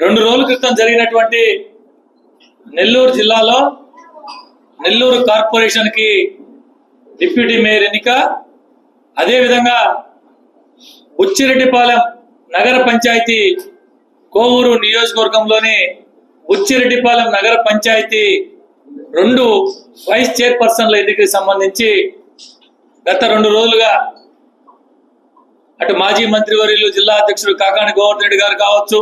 రెండు రోజుల క్రితం జరిగినటువంటి నెల్లూరు జిల్లాలో నెల్లూరు కార్పొరేషన్కి డిప్యూటీ మేయర్ ఎన్నిక అదేవిధంగా బుచ్చిరెడ్డిపాలెం నగర పంచాయతీ కోవూరు నియోజకవర్గంలోని బుచ్చిరెడ్డిపాలెం నగర పంచాయతీ రెండు వైస్ చైర్పర్సన్ల ఎన్నికకి సంబంధించి గత రెండు రోజులుగా అటు మాజీ మంత్రివర్యులు జిల్లా అధ్యక్షుడు కాకాని గోవర్ధన్ రెడ్డి గారు కావచ్చు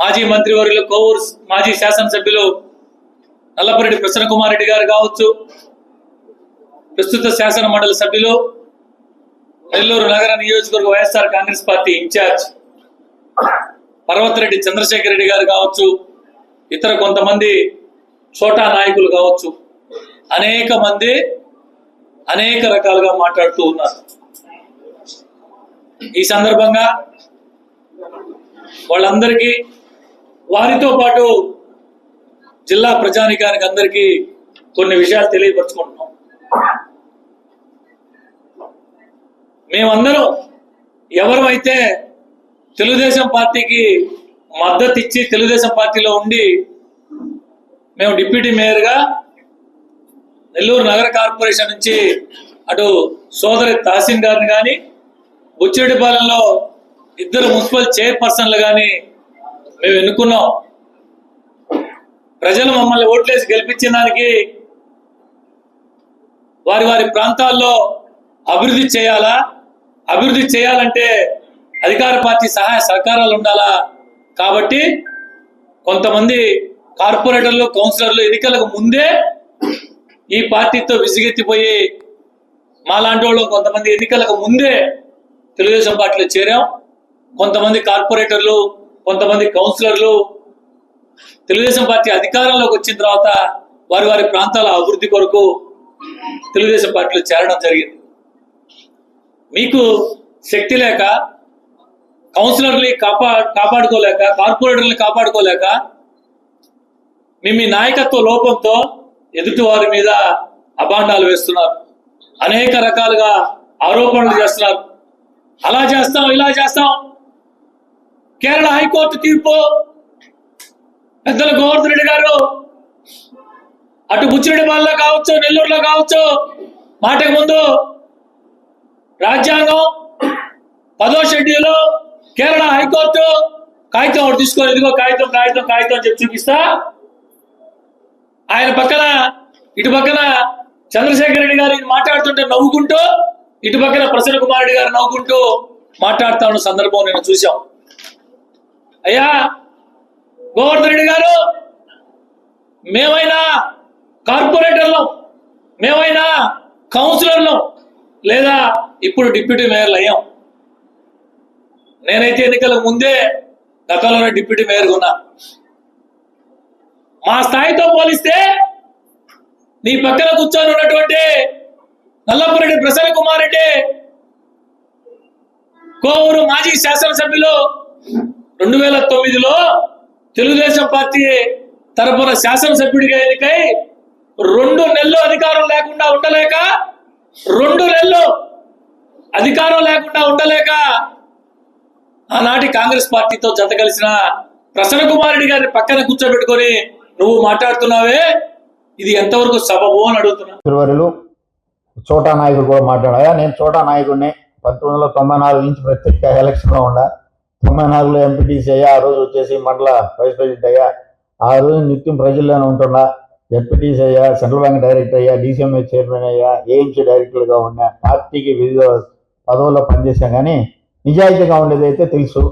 మాజీ మంత్రివర్యులు కోవూరు మాజీ శాసనసభ్యులు నల్లపరెడ్డి ప్రసన్న కుమార్ రెడ్డి గారు కావచ్చు ప్రస్తుత శాసన మండలి సభ్యులు నెల్లూరు నగర నియోజకవర్గ YSR Congress party incharge Parvathareddy Chandrasekhar Reddy గారు కావచ్చు ఇతర కొంతమంది చోటా నాయకులు కావచ్చు అనేక మంది అనేక రకాలుగా మాట్లాడుతూ ఉన్నారు. ఈ సందర్భంగా వాళ్ళందరికీ వారితో పాటు జిల్లా ప్రజానికానికి అందరికీ కొన్ని విషయాలు తెలియపరచుకుంటున్నాం. మేమందరం ఎవరైతే తెలుగుదేశం పార్టీకి మద్దతు ఇచ్చి తెలుగుదేశం పార్టీలో ఉండి మేము డిప్యూటీ మేయర్గా నెల్లూరు నగర కార్పొరేషన్ నుంచి అటు సోదరి తహసీన్ గారిని కానీ బుచ్చిరెడ్డిపాలెంలో ఇద్దరు మున్సిపల్ చైర్పర్సన్లు కానీ మేము ఎన్నుకున్నాం. ప్రజలు మమ్మల్ని ఓట్లేసి గెలిపించిన దానికి వారి వారి ప్రాంతాల్లో అభివృద్ధి చేయాలా? అభివృద్ధి చేయాలంటే అధికార పార్టీ సహాయ సహకారాలు ఉండాలా? కాబట్టి కొంతమంది కార్పొరేటర్లు కౌన్సిలర్లు ఎన్నికలకు ముందే ఈ పార్టీతో విసిగెత్తిపోయి మాలాంటి వాళ్ళు కొంతమంది ఎన్నికలకు ముందే తెలుగుదేశం పార్టీలో చేరాం. కొంతమంది కార్పొరేటర్లు కొంతమంది కౌన్సిలర్లు తెలుగుదేశం పార్టీ అధికారంలోకి వచ్చిన తర్వాత వారి వారి ప్రాంతాల అభివృద్ధి కొరకు తెలుగుదేశం పార్టీలో చేరడం జరిగింది. మీకు శక్తి లేక కౌన్సిలర్ని కాపా కాపాడుకోలేక కార్పొరేటర్ని కాపాడుకోలేక మీ మీ నాయకత్వ లోపంతో ఎదుటి వారి మీద అభాండాలు వేస్తున్నారు. అనేక రకాలుగా ఆరోపణలు చేస్తున్నారు. అలా చేస్తాం ఇలా చేస్తాం. కేరళ హైకోర్టు తీర్పు. పెద్దల గోవర్ధన్ రెడ్డి గారు అటు బుచ్చిరెడ్డిపాలెంలో కావచ్చు నెల్లూరులో కావచ్చు మాటకు ముందు రాజ్యాంగం పదో షెడ్యూల్ కేరళ హైకోర్టు కాగితం ఒకటి తీసుకో ఇదిగో కాగితం కాగితం కాగితం అని చెప్పి చూపిస్తా. ఆయన పక్కన ఇటు పక్కన చంద్రశేఖర్ రెడ్డి గారు మాట్లాడుతుంటే నవ్వుకుంటూ ఇటు పక్కన ప్రసన్న కుమార్ రెడ్డి గారు నవ్వుకుంటూ మాట్లాడుతా ఉన్న సందర్భం నేను చూశాం. అయ్యా గోవర్ధన్ రెడ్డి గారు మేమైనా కార్పొరేటర్లు మేమైనా కౌన్సిలర్లు లేదా ఇప్పుడు డిప్యూటీ మేయర్లు అయ్యాం. నేనైతే ఎన్నికలకు ముందే గతంలోనే డిప్యూటీ మేయర్గా ఉన్నా. మా స్థాయితో పోలిస్తే నీ పక్కన కూర్చొని ఉన్నటువంటి నల్లపురెడ్డి ప్రసన్న కుమార్ రెడ్డి కోవూరు మాజీ శాసనసభ్యులు రెండు వేల తొమ్మిదిలో తెలుగుదేశం పార్టీ తరపున శాసనసభ్యుడిగా ఎన్నికై రెండు నెలలు అధికారం లేకుండా ఉండలేక రెండు నెలలు అధికారం లేకుండా ఉండలేక ఆనాటి కాంగ్రెస్ పార్టీతో జత కలిసిన ప్రసన్న కుమార్ రెడ్డి గారిని పక్కన కూర్చోబెట్టుకొని నువ్వు మాట్లాడుతున్నావే? ఇది ఎంతవరకు సబబు అని అడుగుతున్నా. ఫిబ్రవరిలో చోటా నాయకుడు కూడా మాట్లాడాయా? నేను చోటా నాయకుడిని పంతొమ్మిది వందల తొంభై నాలుగు నుంచి ప్రత్యేక ఎలక్షన్లో ఉండా. తొంభై నాలుగులో ఎంపీటీసీ అయ్యా. ఆ రోజు వచ్చేసి మండల వైస్ ప్రెసిడెంట్ అయ్యా. ఆ రోజు నిత్యం ప్రజల్లోనే ఉంటున్నా. ఎంపీటీసీ అయ్యా సెంట్రల్ బ్యాంక్ డైరెక్టర్ అయ్యా డీసీఎంఏ చైర్మన్ అయ్యా ఏఎంసీ డైరెక్టర్గా ఉన్నా పార్టీకి వివిధ పదవుల్లో పనిచేశాం కానీ నిజాయితీగా ఉండేది అయితే తెలుసు.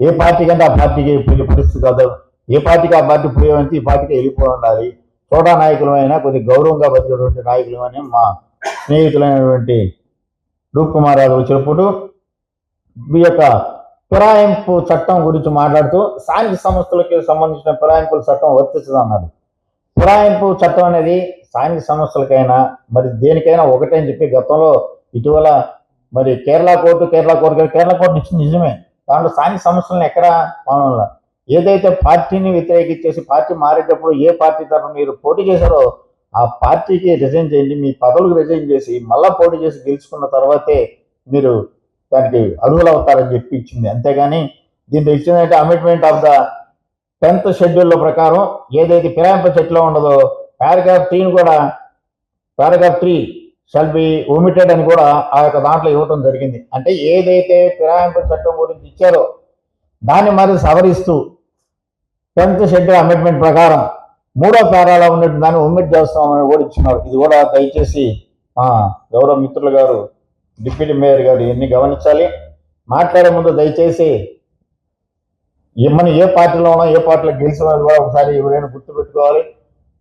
ఏ పార్టీ కంటే ఆ పార్టీకి పోయే పరిస్థితి కాదు. ఏ పార్టీకి ఆ పార్టీ పోయేవంటే ఈ పార్టీకి వెళ్ళిపోయి ఉండాలి. చోటా నాయకులమైనా కొద్ది గౌరవంగా బతికేటువంటి నాయకులు అని మా స్నేహితులైనటువంటి రూప్ కుమార్ యాదవ్ చెప్పుడు మీ యొక్క ఫిరాయింపు చట్టం గురించి మాట్లాడుతూ స్థానిక సంస్థలకి సంబంధించిన ఫిరాయింపుల చట్టం వర్తిస్తుందన్నారు ఫిరాయింపు చట్టం అనేది స్థానిక సంస్థలకైనా మరి దేనికైనా ఒకటే అని చెప్పి గతంలో ఇటీవల మరి Kerala court Kerala court Kerala court ఇచ్చింది నిజమే. దాంట్లో స్థానిక సంస్థలను ఎక్కడ పాలనలో ఏదైతే పార్టీని వ్యతిరేకించేసి పార్టీ మారేటప్పుడు ఏ పార్టీ తరఫున మీరు పోటీ చేశారో ఆ పార్టీకి రిజైన్ చేయండి మీ పదవులకు రిజైన్ చేసి మళ్ళా పోటీ చేసి గెలుచుకున్న తర్వాతే మీరు దానికి అర్హులు అవుతారని చెప్పి ఇచ్చింది. అంతేగాని దీంట్లో ఇచ్చిందంటే amendment of the tenth schedule ప్రకారం ఏదైతే ఫిరాయింపు చెట్లో ఉండదో పారాగ్రాఫ్ త్రీని కూడా paragraph three shall be omitted అని కూడా ఆ యొక్క దాంట్లో ఇవ్వటం జరిగింది. అంటే ఏదైతే ఫిరాయింపు చట్టం గురించి ఇచ్చారో దాన్ని మరి సవరిస్తూ టెన్త్ షెడ్యూల్ అమెండ్మెంట్ ప్రకారం మూడో పేరాలో ఉన్నట్టు దాన్ని ఒమిట్ చేస్తామని కూడా ఇచ్చినారు. ఇది కూడా దయచేసి గౌరవ మిత్రులు గారు డిప్యూటీ మేయర్ గారు ఇవన్నీ గమనించాలి? మాట్లాడే ముందు దయచేసి మనం ఏ పార్టీలో ఉన్నాం ఏ పార్టీలో గెలిచిన కూడా ఒకసారి ఎవరైనా గుర్తు పెట్టుకోవాలి.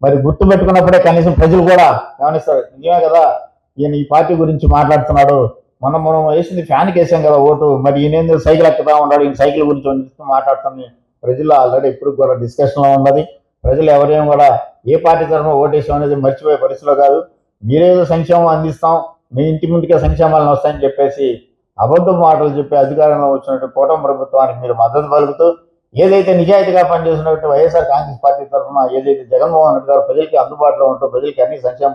మరి గుర్తు పెట్టుకున్నప్పుడే కనీసం ప్రజలు కూడా గమనిస్తారు. నిజమే కదా? ఈయన ఈ పార్టీ గురించి మాట్లాడుతున్నాడు. మనం మనం వేసింది ఫ్యాన్కి వేసాం కదా ఓటు. మరి ఈయన సైకిల్ ఎక్కుతా ఉన్నాడు. ఈయన సైకిల్ గురించి వండిస్తూ మాట్లాడుతుంది ప్రజల్లో ఆల్రెడీ ఇప్పుడు కూడా డిస్కషన్లో ఉన్నది. ప్రజలు ఎవరేం కూడా ఏ పార్టీ తరఫున ఓటేసాం అనేది మర్చిపోయే పరిస్థితిలో కాదు. మీరేదో సంక్షేమం అందిస్తాం. మీ ఇంటి ముందుకే సంక్షేమాలను వస్తాయని చెప్పేసి అబద్ధం మాటలు చెప్పి అధికారంలో వచ్చినట్టు కూటమి ప్రభుత్వానికి మీరు మద్దతు పలుకుతూ ఏదైతే నిజాయితీగా పనిచేసినట్టు వైఎస్ఆర్ కాంగ్రెస్ పార్టీ తరఫున ఏదైతే జగన్మోహన్ రెడ్డి గారు ప్రజలకి అందుబాటులో ఉంటూ ప్రజలకి అన్ని సంక్షేమ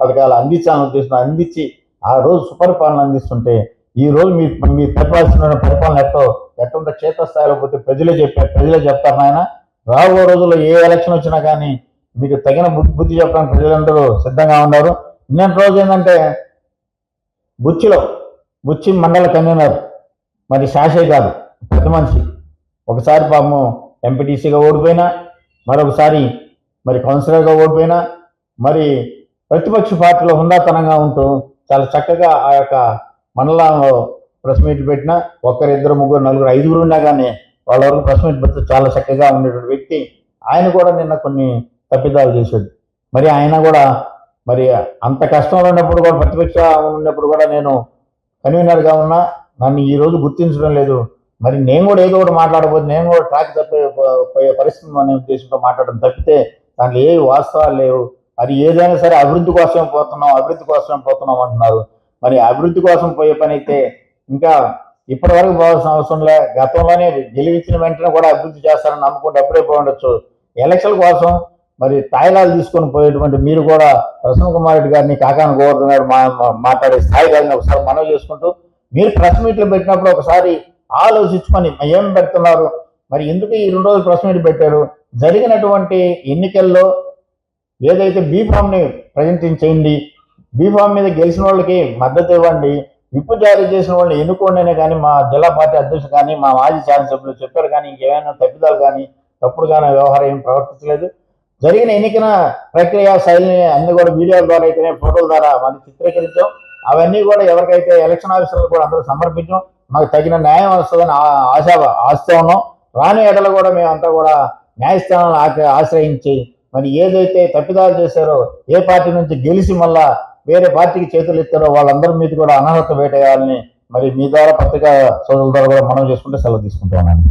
పథకాలు అందించాలని ఉద్దేశం అందించి ఆ రోజు సుపరిపాలన అందిస్తుంటే ఈ రోజు మీ మీ పరిపాలిస్తున్న పరిపాలన ఎట్టో ఎట్టుంటే క్షేత్రస్థాయిలో పోతే ప్రజలే చెప్పారు ప్రజలే చెప్తారు నాయన. రాబో రోజుల్లో ఏ ఎలక్షన్ వచ్చినా కానీ మీకు తగిన బుద్ధి బుద్ధి చెప్పడానికి ప్రజలందరూ సిద్ధంగా ఉన్నారు. నిన్నటి రోజు ఏంటంటే బుచ్చిలో బుచ్చి మండల కన్వీనర్. మరి శాషయ్య గారు పెద్ద మనిషి. ఒకసారి పాము ఎంపీటీసీగా ఓడిపోయినా మరొకసారి మరి కౌన్సిలర్గా ఓడిపోయినా మరి ప్రతిపక్ష పార్టీలో హుందాతనంగా ఉంటూ చాలా చక్కగా ఆ యొక్క మండలంలో ప్రెస్ మీట్ పెట్టిన ఒక్కరిద్దరు ముగ్గురు నలుగురు ఐదుగురు ఉన్నా కానీ వాళ్ళ వరకు ప్రెస్ మీట్ పెడితే చాలా చక్కగా ఉండేటువంటి వ్యక్తి. ఆయన కూడా నిన్న కొన్ని తప్పిదాలు చేశాడు. మరి ఆయన కూడా మరి అంత కష్టంలో ఉన్నప్పుడు కూడా ప్రతిపక్ష ఉన్నప్పుడు కూడా నేను కన్వీనర్గా ఉన్నా నన్ను ఈరోజు గుర్తించడం లేదు. మరి నేను కూడా ఏదో ఒకటి మాట్లాడబోదు నేను కూడా ట్రాక్ తప్పే పరిస్థితి అనే ఉద్దేశంతో మాట్లాడడం తప్పితే దాంట్లో ఏ వాస్తవాలు లేవు. అది ఏదైనా సరే అభివృద్ధి కోసం పోతున్నాం అభివృద్ధి కోసం పోతున్నాం అంటున్నారు. మరి అభివృద్ధి కోసం పోయే పని అయితే ఇంకా ఇప్పటి వరకు పోవాల్సిన అవసరం లే. గతంలోనే గెలిచిన వెంటనే కూడా అభివృద్ధి చేస్తారని నమ్ముకుంటే అప్పుడే పోయి ఉండొచ్చు. ఎలక్షన్ కోసం మరి తాయిలాలు తీసుకొని పోయేటువంటి మీరు కూడా ప్రసన్న కుమార్ రెడ్డి గారిని కాకాను గోవర్ధన్ గారు మా మాట్లాడే స్థాయి గారిని ఒకసారి మనవి చేసుకుంటూ మీరు ప్రెస్ మీట్లు పెట్టినప్పుడు ఒకసారి ఆలోచించుకొని ఏం పెడుతున్నారు? మరి ఎందుకు ఈ రెండు రోజులు ప్రెస్ మీట్ పెట్టారు? జరిగినటువంటి ఎన్నికల్లో ఏదైతే బీఫామ్ని ప్రజెంటింగ్ చేయండి బీఫామ్ మీద గెలిచిన వాళ్ళకి మద్దతు ఇవ్వండి విప్పు జారీ చేసిన వాళ్ళని ఎన్నుకోండినే కానీ మా జిల్లా పార్టీ అధ్యక్షుడు కానీ మా మాజీ శాసనసభ్యులు చెప్పారు కానీ ఇంకేమైనా తప్పిదాలు కానీ తప్పుడు కానీ వ్యవహారం ఏం ప్రవర్తించలేదు. జరిగిన ఎన్నికల ప్రక్రియ శైలిని అన్ని కూడా వీడియోల ద్వారా అయితేనే ఫోటోల ద్వారా మనం చిత్రీకరించాం. అవన్నీ కూడా ఎవరికైతే ఎలక్షన్ ఆఫీసర్లు కూడా అందరూ సమర్పించాం. మాకు తగిన న్యాయం వస్తుందని ఆ- ఆశ ఆశతో ఉన్నాం. రాని ఎడలు కూడా మేమంతా కూడా న్యాయస్థానాలను ఆశ్రయించి మరి ఏదైతే తప్పిదాలు చేశారో ఏ పార్టీ నుంచి గెలిచి మళ్ళా వేరే పార్టీకి చేతులు ఎత్తారో వాళ్ళందరి మీద కూడా అనర్హత వేటేయాలని మరి మీ ద్వారా పత్రికా సోదరుల ద్వారా కూడా మనం చేసుకుంటే సెలవు తీసుకుంటామని